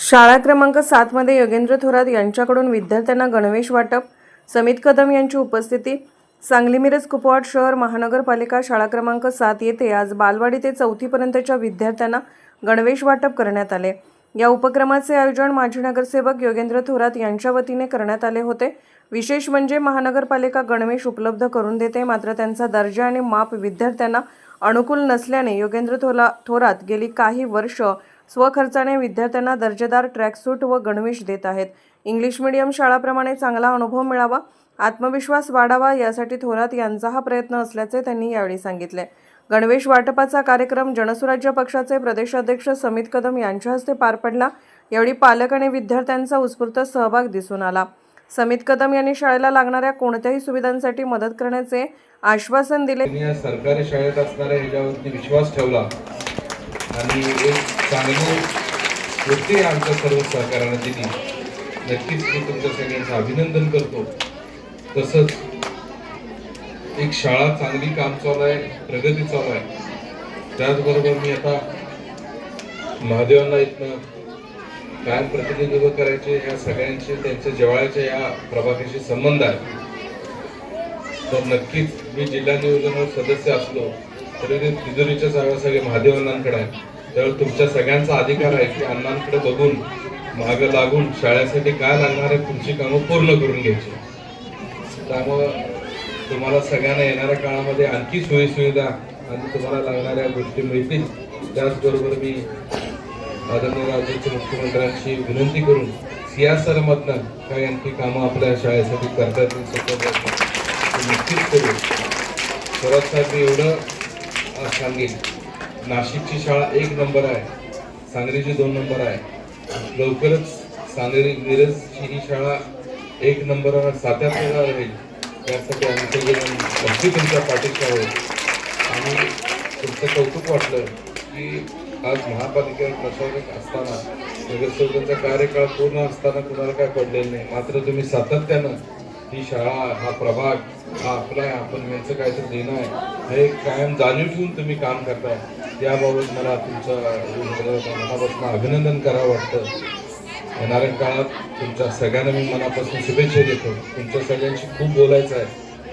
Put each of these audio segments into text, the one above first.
शाळा क्रमांक सातमध्ये योगेंद्र थोरात यांच्याकडून विद्यार्थ्यांना गणवेश वाटप समित कदम यांची उपस्थिती सांगली मिरज कुपवाड शहर महानगरपालिका शाळा क्रमांक सात येथे आज बालवाडी ते चौथीपर्यंतच्या विद्यार्थ्यांना गणवेश वाटप करण्यात आले. या उपक्रमाचे आयोजन माजी नगरसेवक योगेंद्र थोरात यांच्या वतीने करण्यात आले होते. विशेष म्हणजे महानगरपालिका गणवेश उपलब्ध करून देते मात्र त्यांचा दर्जा आणि माप विद्यार्थ्यांना अनुकूल नसल्याने योगेंद्र थोला थोरात गेली काही वर्ष स्वखर्चाने विद्यार्थ्यांना दर्जेदार ट्रॅकसूट व गणवेश देत आहेत. इंग्लिश मिडियम शाळाप्रमाणे चांगला अनुभव मिळावा आत्मविश्वास वाढावा यासाठी थोरात यांचा हा प्रयत्न असल्याचे त्यांनी यावेळी सांगितले. गणवेश वाटपाचा कार्यक्रम जनसुराज्य पक्षाचे प्रदेशाध्यक्ष समित कदम यांच्या हस्ते पार पडला. यावेळी पालक आणि विद्यार्थ्यांचा उत्स्फूर्त सहभाग दिसून आला. समित कदम यांनी शाळेला लागणाऱ्या कोणत्याही सुविधांसाठी मदत करण्याचे आश्वासन दिले. सरकारी शाळेत असणाऱ्या विश्वास ठेवला. आणि एक चांगली वृत्ती आमच्या सर्व सहकार्याने दिली. नक्कीच मी तुमच्या सगळ्यांचं अभिनंदन करतो. तसंच एक शाळा चांगली काम चालू आहे प्रगती चालू आहे. त्याचबरोबर मी आता महादेवांना इथनं कायम प्रतिनिधित्व करायचे या सगळ्यांचे त्यांच्या जेवळाच्या या प्रभागाशी संबंध आहे. तर नक्कीच मी जिल्हा नियोजनावर सदस्य असलो तरी ते तिजोरीच्या जागा सगळे महादेव अण्णांकडे आहे. त्यावेळी तुमच्या सगळ्यांचा अधिकार आहे की अण्णांकडे बघून मागं लागून शाळेसाठी काय लागणार आहे तुमची कामं पूर्ण करून घ्यायची. त्यामुळं तुम्हाला सगळ्यांना येणाऱ्या काळामध्ये आणखी सोयीसुविधा आणि तुम्हाला लागणाऱ्या गोष्टी मिळतील. त्याचबरोबर मी आदरणीय राज्याच्या मुख्यमंत्र्यांशी विनंती करून सियासरमधनं काही आणखी कामं आपल्या शाळेसाठी करता येतील नक्कीच करू. परत साहेब मी एवढं सांगेन नाशिकची शाळा एक नंबर आहे. सांगलीची दोन नंबर आहे. लवकरच सांगली मिरजची ही शाळा एक नंबरवर सात्यात राहील त्यासाठी आम्ही सगळेजण नक्की तुमच्या पाठीशी आहोत. आणि तुमचं कौतुक वाटलं की आज महापालिकेवर प्रशासक असताना नगरसेवकांचा कार्यकाळ पूर्ण असताना कुणाला काय पडलेलं नाही. मात्र तुम्ही सातत्यानं ही शाळा हा प्रभाग हा आपला आहे आपण यांचं काहीतरी देणं आहे हे कायम जाणीव ठेवून तुम्ही काम करताय. याबाबत मला तुमचं मनापासून अभिनंदन करावं वाटतं. येणाऱ्या काळात तुमच्या सगळ्यांना मी मनापासून शुभेच्छा देतो. तुमच्या सगळ्यांशी खूप बोलायचं आहे.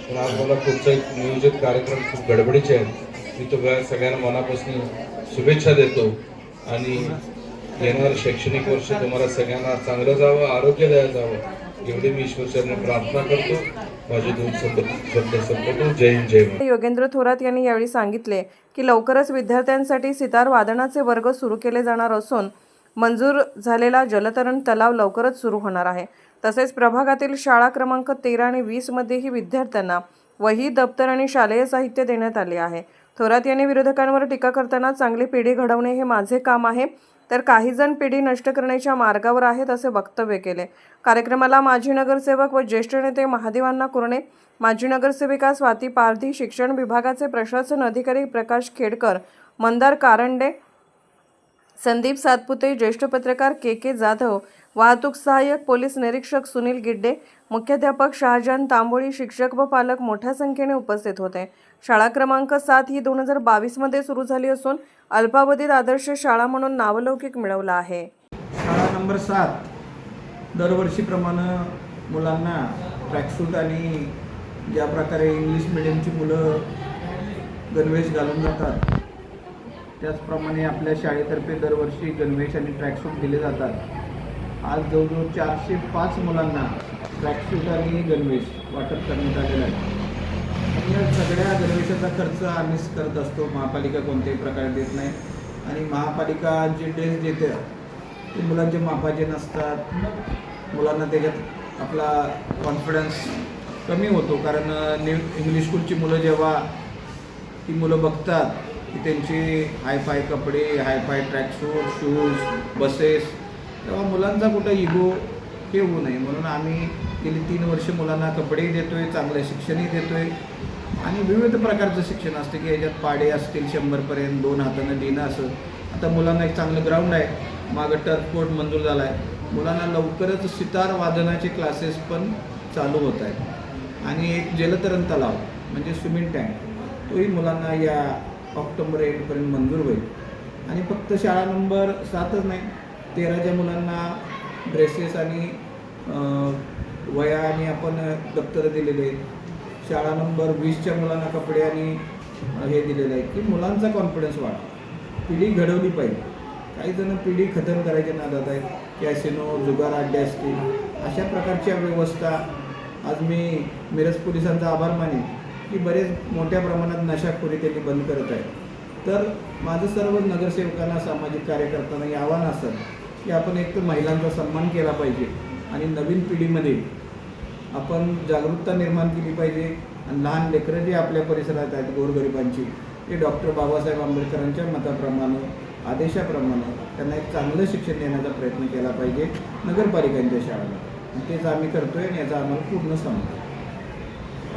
पण आज मला पुढचा एक नियोजित कार्यक्रम खूप गडबडीचे आहेत. मी तुम्हाला सगळ्यांना मनापासून शुभेच्छा देतो. आणि येणारं शैक्षणिक वर्ष तुम्हाला सगळ्यांना चांगलं जावं आरोग्यदायक जावं. एवढे मी ईश्वरचरणी प्रार्थना करतो. माझे दोन शब्द संपवतो जय हिंद जय योगेंद्र थोरात यांनी यावेळी सांगितले की लवकरच विद्यार्थ्यांसाठी सितार वादनाचे वर्ग सुरू केले जाणार असून मंजूर झालेला जलतरण तलाव लवकरच सुरू होणार आहे. तसेच प्रभागातील शाळा क्रमांक तेरा आणि वीसमध्येही विद्यार्थ्यांना वही दप्तर आणि शालेय साहित्य देण्यात आले आहे. थोरात यांनी विरोधकांवर टीका करताना चांगली पिढी घडवणे हे माझे काम आहे. तर काहीजण पिढी नष्ट करण्याच्या मार्गावर आहेत असे वक्तव्य केले. कार्यक्रमाला माजी नगरसेवक व ज्येष्ठ नेते महादेवांना कुरणे माजी नगरसेविका स्वाती पारधी शिक्षण विभागाचे प्रशासन अधिकारी प्रकाश खेडकर मंदार कारंडे संदीप सातपुते ज्येष्ठ पत्रकार के के जाधव वाहतूक सहाय्यक पोलीस निरीक्षक सुनील गिड्डे मुख्याध्यापक शहाजान तांबोळी शिक्षक व पालक मोठ्या संख्येने उपस्थित होते. शाळा क्रमांक सात ही दोन हजार बावीसमध्ये सुरू झाली असून अल्पावधीत आदर्श शाळा म्हणून नावलौकिक मिळवला आहे. शाळा नंबर सात दरवर्षीप्रमाणे मुलांना ट्रॅकसूट आणि ज्या प्रकारे इंग्लिश मिडियमची मुलं गणवेश घालून जातात त्याचप्रमाणे आपल्या शाळेतर्फे दरवर्षी गणवेश आणि ट्रॅकसूट दिले जातात. आज जवळजवळ चारशे पाच मुलांना ट्रॅकसूट आणि गणवेश वाटप करण्यात आलेलं आहे. सगळ्या गणवेशाचा खर्च आम्हीच करत असतो. महापालिका कोणत्याही प्रकारे देत नाही. आणि महापालिका जे ड्रेस देते ते मुलांचे मापाचे नसतात. मुलांना त्याच्यात आपला कॉन्फिडन्स कमी होतो. कारण न्यू इंग्लिश स्कूलची मुलं जेव्हा ती मुलं बघतात की त्यांची हायफाय कपडे हायफाय ट्रॅकसूट शूज बसेस तेव्हा मुलांचा कुठं इगो हे होऊ नये. म्हणून आम्ही गेली तीन वर्ष मुलांना कपडेही देतो आहे चांगलं शिक्षणही देतो आहे आणि विविध प्रकारचं शिक्षण असतं की याच्यात पाडे असतील शंभरपर्यंत दोन हातानं लिहिणं असं. आता मुलांना एक चांगलं ग्राउंड आहे. मागं टर्फ कोर्ट मंजूर झाला आहे मुलांना लवकरच सितार वादनाचे क्लासेस पण चालू होत आहेत. आणि एक जलतरण तलाव म्हणजे स्विमिंग टँक तोही मुलांना या ऑक्टोबर एटपर्यंत मंजूर होईल. आणि फक्त शाळा नंबर सातच नाही तेराच्या मुलांना ड्रेसेस आणि वया आणि आपण दप्तरं दिलेले आहेत. शाळा नंबर वीसच्या मुलांना कपडे आणि हे दिलेलं आहे की मुलांचा कॉन्फिडन्स वाढा. पिढी घडवली पाहिजे. काही जण पिढी खतम करायच्या नादात आहेत कॅसिनो जुगार अड्डे असतील. अशा प्रकारच्या व्यवस्था आज मी मिरज पोलिसांचा आभार मानेन की बरेच मोठ्या प्रमाणात नशाखोरी त्यांनी बंद करत आहे तर माझं सर्व नगरसेवकांना सामाजिक कार्यकर्त्यांना हे आव्हान असतं की आपण एक तर महिलांचा सन्मान केला पाहिजे आणि नवीन पिढीमध्ये आपण जागरूकता निर्माण केली पाहिजे. आणि लहान लेकरं जे आपल्या परिसरात आहेत गोरगरिबांची ते डॉक्टर बाबासाहेब आंबेडकरांच्या मताप्रमाणे आदेशाप्रमाणे त्यांना एक चांगलं शिक्षण देण्याचा प्रयत्न केला पाहिजे नगरपालिकांच्या शाळेला. तेच आम्ही करतोय आणि याचा आम्हाला पूर्ण समज